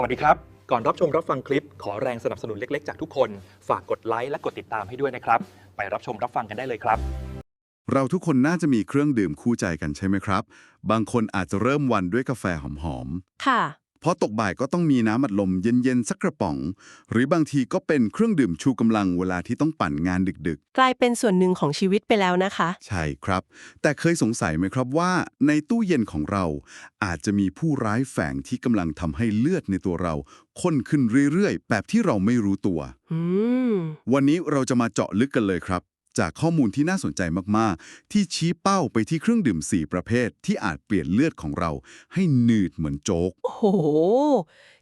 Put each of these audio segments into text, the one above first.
สวัสดีครับ ก่อนรับชมรับฟังคลิป ขอแรงสนับสนุนเล็ก ๆ จากทุกคน ฝากกดไลค์และกดติดตามให้ด้วยนะครับ ไปรับชมรับฟังกันได้เลยครับ เราทุกคนน่าจะมีเครื่องดื่มคู่ใจกันใช่ไหมครับ บางคนอาจจะเริ่มวันด้วยกาแฟหอมค่ะๆ พอตกบ่ายก็ต้องมีน้ำอัดลมเย็นๆ สักกระป๋อง หรือบางทีก็เป็นเครื่องดื่มชูกำลังเวลาที่ต้องปั่นงานดึกกลายเป็นส่วนหนึ่งของชีวิตไปแล้วนะคะ ๆ ใช่ครับ แต่เคยสงสัยไหมครับว่า ในตู้เย็นของเรา อาจจะมีผู้ร้ายแฝงที่กำลังทำให้เลือดในตัวเราข้นขึ้นเรื่อยๆ แบบที่เราไม่รู้ตัว อืม วันนี้เราจะมาเจาะลึกกันเลยครับ จากข้อมูลที่น่าสนใจมากๆ ที่ชี้เป้าไปที่เครื่องดื่ม 4 ประเภทที่อาจเปลี่ยนเลือดของเรา ให้หนืดเหมือนโจ๊ก โอ้โห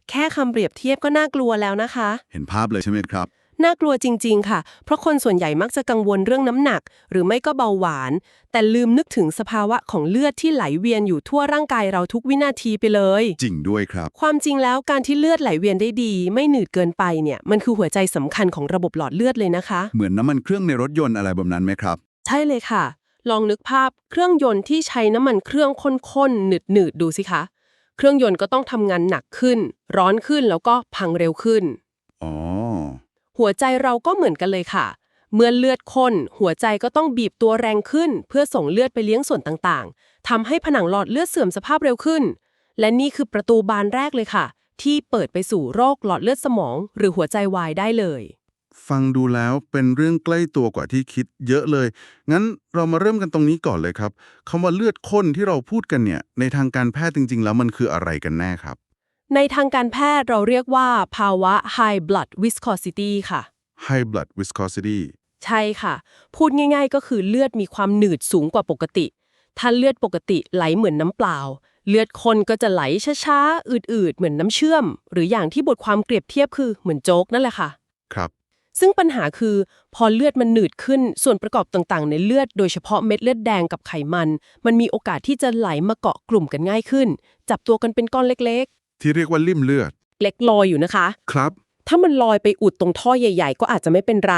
แค่คำเปรียบเทียบก็น่ากลัวแล้วนะคะ เห็นภาพเลยใช่ไหมครับ น่ากลัวจริง ๆ ค่ะ เพราะคนส่วนใหญ่มักจะกังวลเรื่องน้ำหนัก หรือไม่ก็เบาหวาน แต่ลืมนึกถึงสภาวะของเลือดที่ไหลเวียนอยู่ทั่วร่างกายเราทุกวินาทีไปเลย จริงด้วยครับ ความจริงแล้วการที่เลือดไหลเวียนได้ดี ไม่หนืดเกินไปเนี่ยมันคือหัวใจสำคัญของระบบหลอดเลือดเลยนะคะ เหมือนน้ำมันเครื่องในรถยนต์อะไรแบบนั้นไหมครับ ใช่เลยค่ะ ลองนึกภาพเครื่องยนต์ที่ใช้น้ำมันเครื่องข้นๆหนืดๆดูสิคะ เครื่องยนต์ก็ต้องทำงานหนักขึ้น ร้อนขึ้นแล้วก็พังเร็วขึ้น อ๋อ หัวใจเราก็เหมือนกันเลยค่ะ เมื่อเลือดข้น หัวใจก็ต้องบีบตัวแรงขึ้น เพื่อส่งเลือดไปเลี้ยงส่วนต่างๆทำให้ผนังหลอดเลือดเสื่อมสภาพเร็วขึ้น และนี่คือประตูบานแรกเลยค่ะ ที่เปิดไปสู่โรคหลอดเลือดสมอง หรือหัวใจวายได้เลย ฟังดูแล้วเป็นเรื่องใกล้ตัวกว่าที่คิดเยอะเลย งั้นเรามาเริ่มกันตรงนี้ก่อนเลยครับคำว่าเลือดข้นที่เราพูดกันเนี่ย ในทางการแพทย์จริง ๆ แล้วมันคืออะไรกันแน่ครับ ในทางการแพทย์เราเรียกว่าภาวะ high blood viscosity ค่ะ High blood viscosity ใช่ค่ะ พูดง่าย ๆ ก็คือเลือดมีความหนืดสูงกว่าปกติ ถ้าเลือดปกติไหลเหมือนน้ำเปล่า เลือดคนก็จะไหลช้าๆ อืดๆ เหมือนน้ำเชื่อม หรืออย่างที่บทความเปรียบเทียบคือเหมือนโจ๊กนั่นแหละค่ะ ครับ ซึ่งปัญหาคือพอเลือดมันหนืดขึ้นส่วนประกอบต่างๆ ในเลือดโดยเฉพาะเม็ดเลือดแดงกับไขมัน มันมีโอกาสที่จะไหลมาเกาะกลุ่มกันง่ายขึ้น จับตัวกันเป็นก้อนเล็ก ที่เรียกว่าลิ่มเลือดๆเล็กลอยอยู่นะคะ ครับ ถ้ามันลอยไปอุดตรงท่อใหญ่ ๆ ก็อาจจะไม่เป็นไร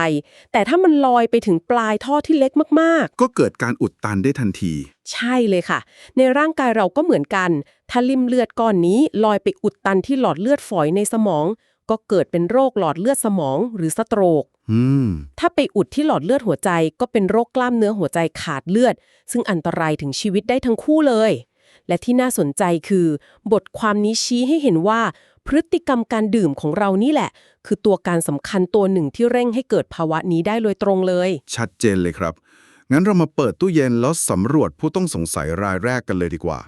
แต่ถ้ามันลอยไปถึงปลายท่อที่เล็กมากก็เกิดการอุดตันได้ทันที ๆ ใช่เลยค่ะ ในร่างกายเราก็เหมือนกัน ถ้าลิ่มเลือดก้อนนี้ลอยไปอุดตันที่หลอดเลือดฝอยในสมอง ก็เกิดเป็นโรคหลอดเลือดสมองหรือสโตรก อืม ถ้าไปอุดที่หลอดเลือดหัวใจก็เป็นโรคกล้ามเนื้อหัวใจขาดเลือด ซึ่งอันตรายถึงชีวิตได้ทั้งคู่เลย และที่น่าสนใจคือ บทความนี้ชี้ให้เห็นว่า พฤติกรรมการดื่มของเรานี่แหละ คือตัวการสำคัญตัวหนึ่งที่เร่งให้เกิดภาวะนี้ได้โดยตรงเลย ชัดเจนเลยครับ งั้นเรามาเปิดตู้เย็นแล้วสำรวจผู้ต้องสงสัยรายแรกกันเลยดีกว่า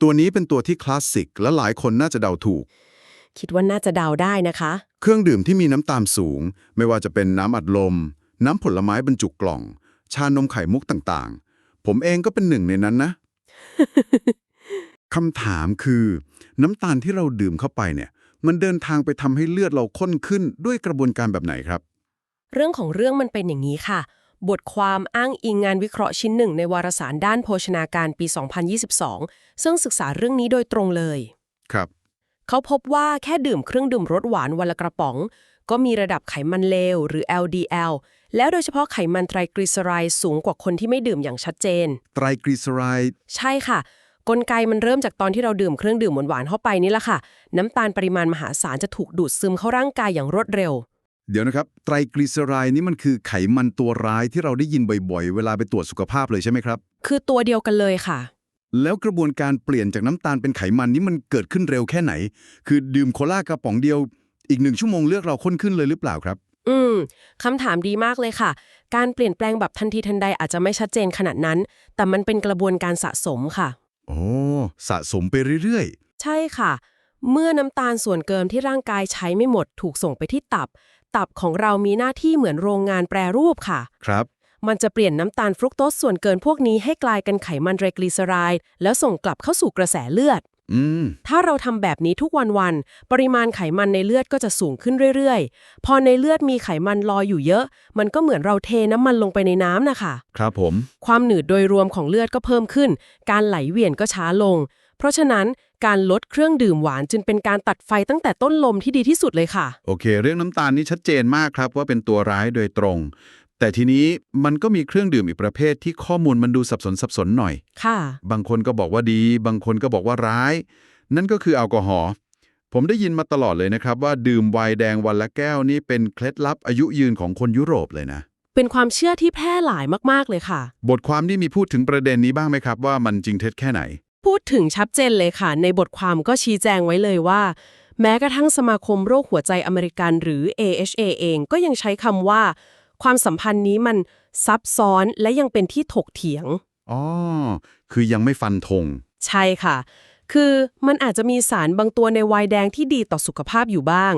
ตัวนี้เป็นตัวที่คลาสสิกและหลายคนน่าจะเดาถูก คิดว่าน่าจะเดาได้นะคะ เครื่องดื่มที่มีน้ำตาลสูง ไม่ว่าจะเป็นน้ำอัดลม น้ำผลไม้บรรจุกล่อง ชานมไข่มุกต่างๆ ผมเองก็เป็นหนึ่งในนั้นนะ คำถามคือน้ำตาลที่เราดื่มเข้าไปเนี่ย มันเดินทางไปทำให้เลือดเราข้นขึ้นด้วยกระบวนการแบบไหนครับ เรื่องของเรื่องมันเป็นอย่างนี้ค่ะ บทความอ้างอิงงานวิเคราะห์ชิ้นหนึ่งในวารสารด้านโภชนาการปี 2022 ซึ่งศึกษาเรื่องนี้โดยตรงเลย ครับ เขาพบว่าแค่ดื่มเครื่องดื่มรสหวานวันละกระป๋อง ก็มีระดับไขมันเลวหรือ LDL แล้วโดยเฉพาะไขมันไตรกลีเซอไรด์สูงกว่าคนที่ไม่ดื่มอย่างชัดเจน ไตรกลีเซอไรด์ใช่ค่ะ กลไกมันเริ่มจากตอนที่เราดื่มเครื่องดื่มหวานๆเข้าไปนี่แหละค่ะ น้ำตาลปริมาณมหาศาลจะถูกดูดซึมเข้าร่างกายอย่างรวดเร็ว เดี๋ยวนะครับ ไตรกลีเซอไรด์นี่มันคือไขมันตัวร้ายที่เราได้ยินบ่อยๆ เวลาไปตรวจสุขภาพเลยใช่ไหมครับ คือตัวเดียวกันเลยค่ะ แล้วกระบวนการเปลี่ยนจากน้ำตาลเป็นไขมันนี่มันเกิดขึ้นเร็วแค่ไหน คือดื่มโคลากระป๋องเดียว อีกหนึ่งชั่วโมงเลือดเราข้นขึ้นเลยหรือเปล่าครับ อืมคำถามดีมากเลยค่ะ การเปลี่ยนแปลงแบบทันทีทันใดอาจจะไม่ชัดเจนขนาดนั้น แต่มันเป็นกระบวนการสะสมค่ะ โอ้สะสมไปเรื่อยใช่ค่ะ เมื่อน้ำตาลส่วนเกินที่ร่างกายใช้ไม่หมดถูกส่งไปที่ตับ ตับของเรามีหน้าที่เหมือนโรงงานแปรรูปค่ะ ๆ ครับ มันจะเปลี่ยนน้ำตาลฟรุกโตสส่วนเกินพวกนี้ให้กลายเป็นไขมันไตรกลีเซอไรด์แล้วส่งกลับเข้าสู่กระแสเลือดอืม ถ้าเราทำแบบนี้ทุกวันๆ ปริมาณไขมันในเลือดก็จะสูงขึ้นเรื่อยๆ พอในเลือดมีไขมันลอยอยู่เยอะ มันก็เหมือนเราเทน้ำมันลงไปในน้ำนะคะ ครับผม ความหนืดโดยรวมของเลือดก็เพิ่มขึ้น การไหลเวียนก็ช้าลง เพราะฉะนั้นการลดเครื่องดื่มหวานจึงเป็นการตัดไฟตั้งแต่ต้นลมที่ดีที่สุดเลยค่ะ โอเค เรื่องน้ำตาลนี่ชัดเจนมากครับว่าเป็นตัวร้ายโดยตรง แต่ทีนี้มันก็มีเครื่องดื่มอีกประเภทที่ข้อมูลมันดูสับสนสับสนหน่อย ค่ะ บางคนก็บอกว่าดี บางคนก็บอกว่าร้าย นั่นก็คือแอลกอฮอล์ ผมได้ยินมาตลอดเลยนะครับ ว่าดื่มไวน์แดงวันละแก้วนี่เป็นเคล็ดลับอายุยืนของคนยุโรปเลยนะ เป็นความเชื่อที่แพร่หลายมากๆเลยค่ะ บทความนี่มีพูดถึงประเด็นนี้บ้างไหมครับ ว่ามันจริงเท็จแค่ไหน พูดถึงชัดเจนเลยค่ะ ในบทความก็ชี้แจงไว้เลยว่า แม้กระทั่งสมาคมโรคหัวใจอเมริกันหรือ AHA เองก็ยังใช้คำว่า ความสัมพันธ์นี้มันซับซ้อนและยังเป็นที่ถกเถียง อ๋อ คือยังไม่ฟันธง ใช่ค่ะ คือมันอาจจะมีสารบางตัวในไวน์แดงที่ดีต่อสุขภาพอยู่บ้าง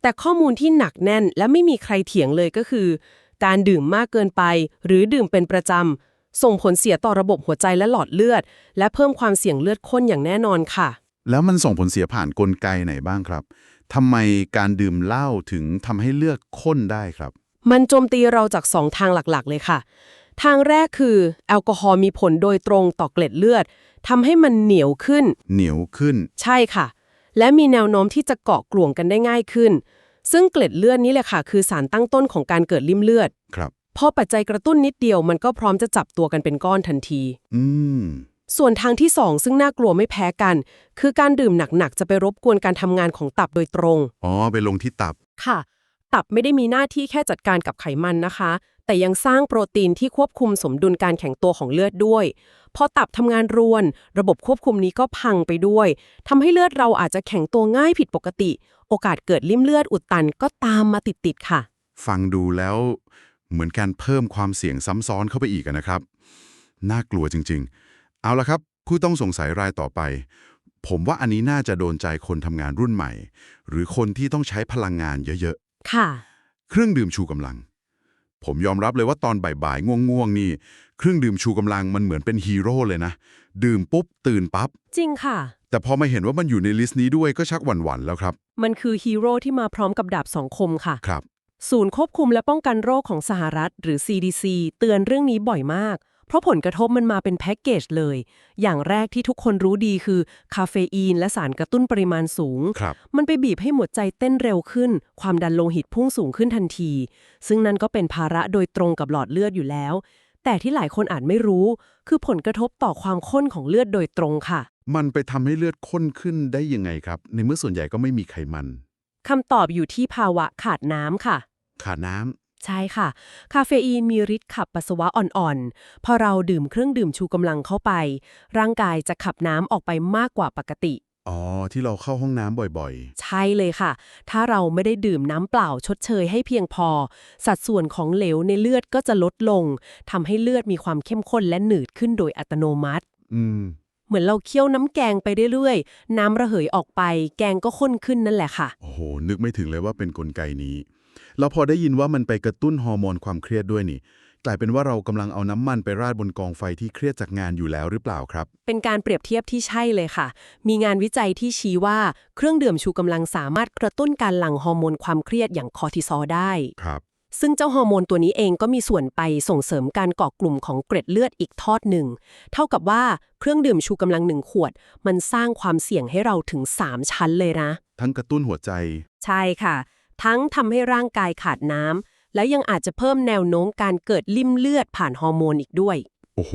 แต่ข้อมูลที่หนักแน่นและไม่มีใครเถียงเลยก็คือ การดื่มมากเกินไป หรือดื่มเป็นประจำส่งผลเสียต่อระบบหัวใจและหลอดเลือด และเพิ่มความเสี่ยงเลือดข้นอย่างแน่นอนค่ะ แล้วมันส่งผลเสียผ่านกลไกไหนบ้างครับทำไมการดื่มเหล้าถึงทำให้เลือดข้นได้ครับ มันโจมตีเราจากสองทางหลักๆ เลยค่ะ ทางแรกคือแอลกอฮอล์มีผลโดยตรงต่อเกล็ดเลือดทำให้มันเหนียวขึ้น เหนียวขึ้น ใช่ค่ะ และมีแนวโน้มที่จะเกาะกลุ่มกันได้ง่ายขึ้น ซึ่งเกล็ดเลือดนี้แหละค่ะ คือสารตั้งต้นของการเกิดริ่มเลือดครับพอปัจจัยกระตุ้นนิดเดียวมันก็พร้อมจะจับตัวกันเป็นก้อนทันที อืม ส่วนทางที่สองซึ่งน่ากลัวไม่แพ้กัน คือการดื่มหนักๆจะไปรบกวนการทำงานของตับโดยตรง อ๋อ ไปลงที่ตับ ค่ะ ตับไม่ได้มีหน้าที่แค่จัดการกับไขมันนะคะ แต่ยังสร้างโปรตีนที่ควบคุมสมดุลการแข็งตัวของเลือดด้วย พอตับทำงานรวน ระบบควบคุมนี้ก็พังไปด้วยทำให้เลือดเราอาจจะแข็งตัวง่ายผิดปกติ โอกาสเกิดลิ่มเลือดอุดตันก็ตามมาติดๆค่ะ ฟังดูแล้วเหมือนการเพิ่มความเสี่ยงซ้ำซ้อนเข้าไปอีกนะครับ น่ากลัวจริง ๆ เอาละครับ ผู้ต้องสงสัยรายต่อไป ผมว่าอันนี้น่าจะโดนใจคนทำงานรุ่นใหม่ หรือคนที่ต้องใช้พลังงานเยอะ ค่ะๆเครื่องดื่มชูกำลัง ผมยอมรับเลยว่าตอนบ่ายๆง่วงๆนี่ เครื่องดื่มชูกำลังมันเหมือนเป็นฮีโร่เลยนะ ดื่มปุ๊บ ตื่นปั๊บ จริงค่ะ แต่พอมาเห็นว่ามันอยู่ในลิสต์นี้ด้วยก็ชักหวั่นๆแล้วครับ มันคือฮีโร่ที่มาพร้อมกับดาบสองคมค่ะ ครับ ศูนย์ควบคุมและป้องกันโรคของสหรัฐ หรือ CDC เตือนเรื่องนี้บ่อยมากเพ ราะผลกระทบมันมาเป็นแพ็กเกจเลย อย่างแรกที่ทุกคนรู้ดีคือ คาเฟอีนและสารกระตุ้นปริมาณสูงครับมันไปบีบให้หัวใจเต้นเร็วขึ้น ความดันโลหิตพุ่งสูงขึ้นทันที ซึ่งนั่นก็เป็นภาระโดยตรงกับหลอดเลือดอยู่แล้ว แต่ที่หลายคนอาจไม่รู้ คือผลกระทบต่อความข้นของเลือดโดยตรงค่ะ มันไปทำให้เลือดข้นขึ้นได้ยังไงครับ ในเมื่อส่วนใหญ่ก็ไม่มีไขมันคำตอบอยู่ที่ภาวะขาดน้ำค่ะ ขาดน้ำ ใช่ค่ะ คาเฟอีนมีฤทธิ์ขับปัสสาวะอ่อนๆ พอเราดื่มเครื่องดื่มชูกำลังเข้าไป ร่างกายจะขับน้ำออกไปมากกว่าปกติ อ๋อ ที่เราเข้าห้องน้ำบ่อยใช่เลยค่ะ ถ้าเราไม่ได้ดื่มน้ำเปล่าชดเชยให้เพียงพอ สัดส่วนของเหลวในเลือดก็จะลดลงทำให้เลือดมีความเข้มข้นและหนืดขึ้นโดยอัตโนมัติๆอืมเหมือนเราเคี่ยวน้ำแกงไปเรื่อยๆ น้ำระเหยออกไป แกงก็ข้นขึ้นนั่นแหละค่ะ โอ้โห นึกไม่ถึงเลยว่าเป็นนกลไกนี้ แล้วพอได้ยินว่ามันไปกระตุ้นฮอร์โมนความเครียดด้วยนี่ กลายเป็นว่าเรากำลังเอาน้ำมันไปราดบนกองไฟที่เครียดจากงานอยู่แล้วหรือเปล่าครับ เป็นการเปรียบเทียบที่ใช่เลยค่ะ มีงานวิจัยที่ชี้ว่าเครื่องดื่มชูกำลังสามารถกระตุ้นการหลั่งฮอร์โมนความเครียดอย่างคอร์ติซอลได้ครับซึ่งเจ้าฮอร์โมนตัวนี้เองก็มีส่วนไปส่งเสริมการก่อกลุ่มของเกร็ดเลือดอีกทอดหนึ่ง เท่ากับว่าเครื่องดื่มชูกำลังหนึ่งขวด มันสร้างความเสี่ยงให้เราถึง 3 ชั้นเลยนะ ทั้งกระตุ้นหัวใจ ใช่ค่ะ ทั้งทำให้ร่างกายขาดน้ำและยังอาจจะเพิ่มแนวโน้มการเกิดลิ่มเลือดผ่านฮอร์โมนอีกด้วย โอ้โห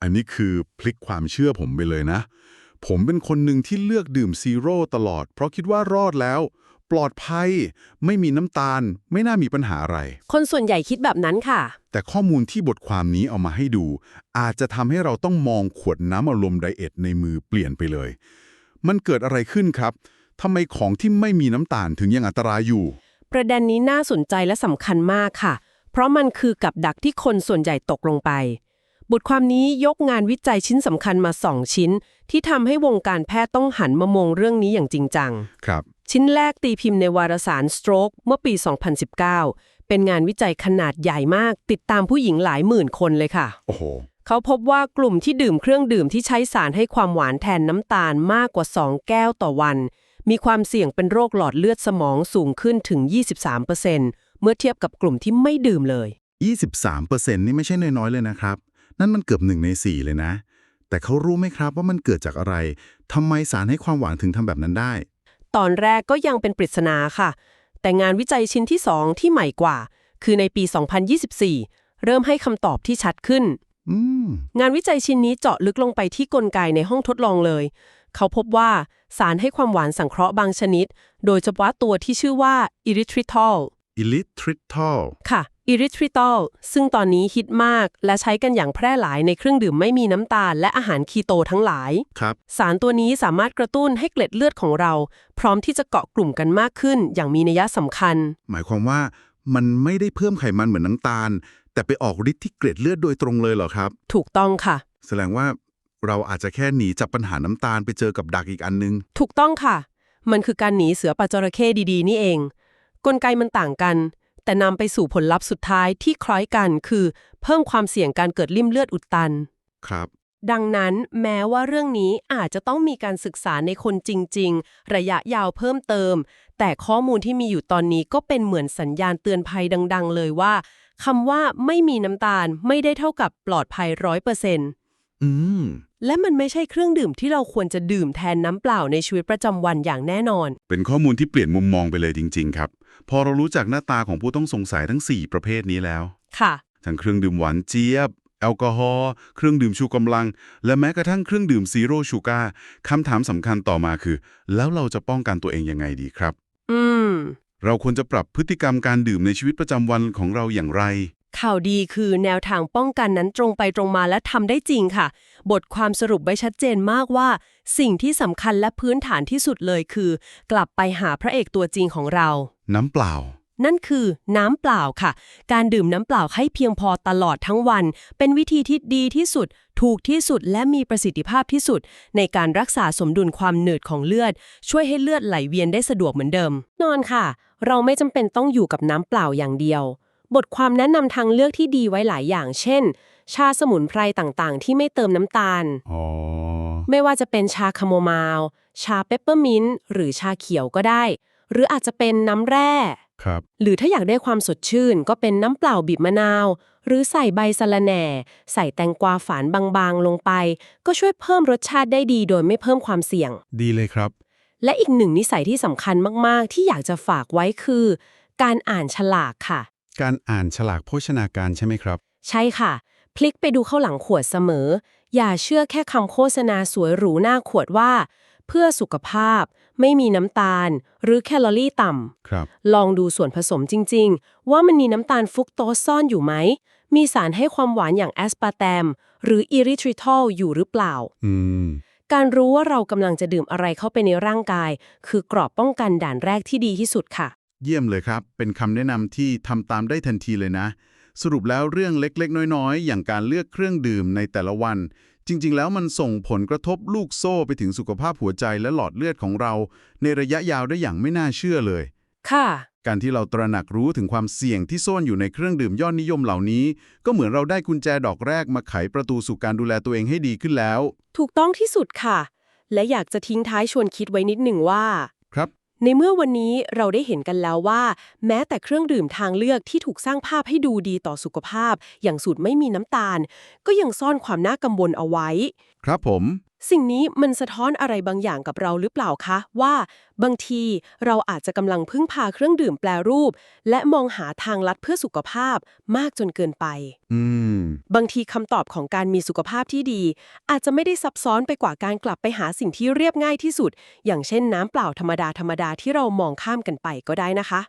อันนี้คือพลิกความเชื่อผมไปเลยนะ ผมเป็นคนหนึ่งที่เลือกดื่มซีโร่ตลอด เพราะคิดว่ารอดแล้ว ปลอดภัย ไม่มีน้ำตาล ไม่น่ามีปัญหาอะไร คนส่วนใหญ่คิดแบบนั้นค่ะ แต่ข้อมูลที่บทความนี้เอามาให้ดู อาจจะทำให้เราต้องมองขวดน้ำอารมณ์ไดเอทในมือเปลี่ยนไปเลย มันเกิดอะไรขึ้นครับ ทำไมของที่ไม่มีน้ำตาลถึงยังอันตรายอยู่ ประเด็นนี้น่าสนใจและสำคัญมากค่ะ เพราะมันคือกับดักที่คนส่วนใหญ่ตกลงไป บทความนี้ยกงานวิจัยชิ้นสำคัญมา2ชิ้น ที่ทำให้วงการแพทย์ต้องหันมามองเรื่องนี้อย่างจริงจัง ครับ ชิ้นแรกตีพิมพ์ในวารสาร Stroke เมื่อปี 2019 เป็นงานวิจัยขนาดใหญ่มาก ติดตามผู้หญิงหลายหมื่นคนเลยค่ะ โอ้โห เขาพบว่ากลุ่มที่ดื่มเครื่องดื่มที่ใช้สารให้ความหวานแทนน้ำตาลมากกว่า 2 แก้วต่อวัน มีความเสี่ยงเป็นโรคหลอดเลือดสมองสูงขึ้นถึง 23%เมื่อเทียบกับกลุ่มที่ไม่ดื่มเลย 23%นี่ไม่ใช่น้อยๆเลยนะครับ นั่นมันเกือบหนึ่งในสี่เลยนะ แต่เขารู้ไหมครับว่ามันเกิดจากอะไรทำไมสารให้ความหวานถึงทำแบบนั้นได้ ตอนแรกก็ยังเป็นปริศนาค่ะ แต่งานวิจัยชิ้นที่ 2 ที่ใหม่กว่า คือในปี 2024 เริ่มให้คำตอบที่ชัดขึ้นอืมงานวิจัยชิ้นนี้เจาะลึกลงไปที่กลไกในห้องทดลองเลย เขาพบว่าสารให้ความหวานสังเคราะห์บางชนิด โดยเฉพาะตัวที่ชื่อว่าอิริทริทอลอิลิทริทอลค่ะอิริทริตอลซึ่งตอนนี้ฮิตมากและใช้กันอย่างแพร่หลายในเครื่องดื่มไม่มีน้ำตาลและอาหารคีโตทั้งหลาย ครับ สารตัวนี้สามารถกระตุ้นให้เกล็ดเลือดของเรา พร้อมที่จะเกาะกลุ่มกันมากขึ้น อย่างมีนัยสำคัญ หมายความว่ามันไม่ได้เพิ่มไขมันเหมือนน้ำตาล แต่ไปออกฤทธิ์ที่เกล็ดเลือดโดยตรงเลยเหรอครับ ถูกต้องค่ะ แสดงว่า เราอาจจะแค่หนีจากปัญหาน้ำตาลไปเจอกับดักอีกอันนึง ถูกต้องค่ะ มันคือการหนีเสือปลาจระเข้ดีๆ นี่เอง กลไกมันต่างกัน แต่นำไปสู่ผลลัพธ์สุดท้ายที่คล้ายกันคือ เพิ่มความเสี่ยงการเกิดริ่มเลือดอุดตัน ครับ ดังนั้นแม้ว่าเรื่องนี้อาจจะต้องมีการศึกษาในคนจริง ๆ ระยะยาวเพิ่มเติม แต่ข้อมูลที่มีอยู่ตอนนี้ก็เป็นเหมือนสัญญาณเตือนภัยดัง ๆ เลยว่าคำว่าไม่มีน้ำตาลไม่ได้เท่ากับปลอดภัยร้อยเปอร์เซ็นต์ อืม และมันไม่ใช่เครื่องดื่มที่เราควรจะดื่มแทนน้ำเปล่าในชีวิตประจำวันอย่างแน่นอน เป็นข้อมูลที่เปลี่ยนมุมมองไปเลยจริง ๆ ครับ พอเรารู้จักหน้าตาของผู้ต้องสงสัยทั้ง 4 ประเภทนี้แล้ว ค่ะ ทั้งเครื่องดื่มหวานเจี๊ยบ แอลกอฮอล์เครื่องดื่มชูกำลัง และแม้กระทั่งเครื่องดื่มซีโร่ชูการ์คำถามสำคัญต่อมาคือ แล้วเราจะป้องกันตัวเองยังไงดีครับ อืม เราควรจะปรับพฤติกรรมการดื่มในชีวิตประจำวันของเราอย่างไร ข่าวดีคือแนวทางป้องกันนั้นตรงไปตรงมาและทำได้จริงค่ะ บทความสรุปไว้ชัดเจนมากว่า สิ่งที่สำคัญและพื้นฐานที่สุดเลยคือ กลับไปหาพระเอกตัวจริงของเรา น้ำเปล่า นั่นคือน้ำเปล่าค่ะ การดื่มน้ำเปล่าให้เพียงพอตลอดทั้งวัน เป็นวิธีที่ดีที่สุด ถูกที่สุดและมีประสิทธิภาพที่สุด ในการรักษาสมดุลความหนืดของเลือด ช่วยให้เลือดไหลเวียนได้สะดวกเหมือนเดิม นอนค่ะ เราไม่จำเป็นต้องอยู่กับน้ำเปล่าอย่างเดียว บทความแนะนำทางเลือกที่ดีไว้หลายอย่าง เช่น ชาสมุนไพรต่างๆ ที่ไม่เติมน้ำตาล อ๋อ ไม่ว่าจะเป็นชาคาโมไมล์ ชาเปปเปอร์มินต์ หรือชาเขียวก็ได้ หรืออาจจะเป็นน้ำแร่ ครับ หรือถ้าอยากได้ความสดชื่น ก็เป็นน้ำเปล่าบีบมะนาว หรือใส่ใบสะระแหน่ ใส่แตงกวาฝานบางๆ ลงไป ก็ช่วยเพิ่มรสชาติได้ดีโดยไม่เพิ่มความเสี่ยง ดีเลยครับ และอีกหนึ่งนิสัยที่สำคัญมากๆ ที่อยากจะฝากไว้คือ การอ่านฉลากค่ะ การอ่านฉลากโภชนาการใช่ไหมครับ ใช่ค่ะ พลิกไปดูเข้าหลังขวดเสมอ อย่าเชื่อแค่คำโฆษณาสวยหรูหน้าขวดว่า เพื่อสุขภาพ ไม่มีน้ำตาล หรือแคลอรี่ต่ำครับ ลองดูส่วนผสมจริง ๆ ว่ามันมีน้ำตาลฟรุกโตสซ่อนอยู่ไหม มีสารให้ความหวานอย่างแอสปาร์แตม หรืออิริทริทอลอยู่หรือเปล่า อืม การรู้ว่าเรากำลังจะดื่มอะไรเข้าไปในร่างกาย คือกรอบป้องกันด่านแรกที่ดีที่สุดค่ะ เยี่ยมเลยครับ เป็นคำแนะนำที่ทำตามได้ทันทีเลยนะ สรุปแล้วเรื่องเล็กๆ น้อยๆ อย่างการเลือกเครื่องดื่มในแต่ละวัน จริง ๆ แล้วมันส่งผลกระทบลูกโซ่ไปถึงสุขภาพหัวใจและหลอดเลือดของเรา ในระยะยาวได้อย่างไม่น่าเชื่อเลย ค่ะ การที่เราตระหนักรู้ถึงความเสี่ยงที่ซ่อนอยู่ในเครื่องดื่มยอดนิยมเหล่านี้ ก็เหมือนเราได้กุญแจดอกแรกมาไขประตูสู่การดูแลตัวเองให้ดีขึ้นแล้ว ถูกต้องที่สุดค่ะ และอยากจะทิ้งท้ายชวนคิดไว้นิดหนึ่งว่า ครับ ในเมื่อวันนี้เราได้เห็นกันแล้วว่า แม้แต่เครื่องดื่มทางเลือกที่ถูกสร้างภาพให้ดูดีต่อสุขภาพ อย่างสูตรไม่มีน้ำตาล ก็ยังซ่อนความน่ากังวลเอาไว้ ครับผม สิ่งนี้มันสะท้อนอะไรบางอย่างกับเราหรือเปล่าคะ ว่า บางทีเราอาจจะกำลังพึ่งพาเครื่องดื่มแปรรูป และมองหาทางลัดเพื่อสุขภาพมากจนเกินไป อืม บางทีคำตอบของการมีสุขภาพที่ดี อาจจะไม่ได้ซับซ้อนไปกว่าการกลับไปหาสิ่งที่เรียบง่ายที่สุด อย่างเช่นน้ำเปล่าธรรมดาธรรมดาที่เรามองข้ามกันไปก็ได้นะคะ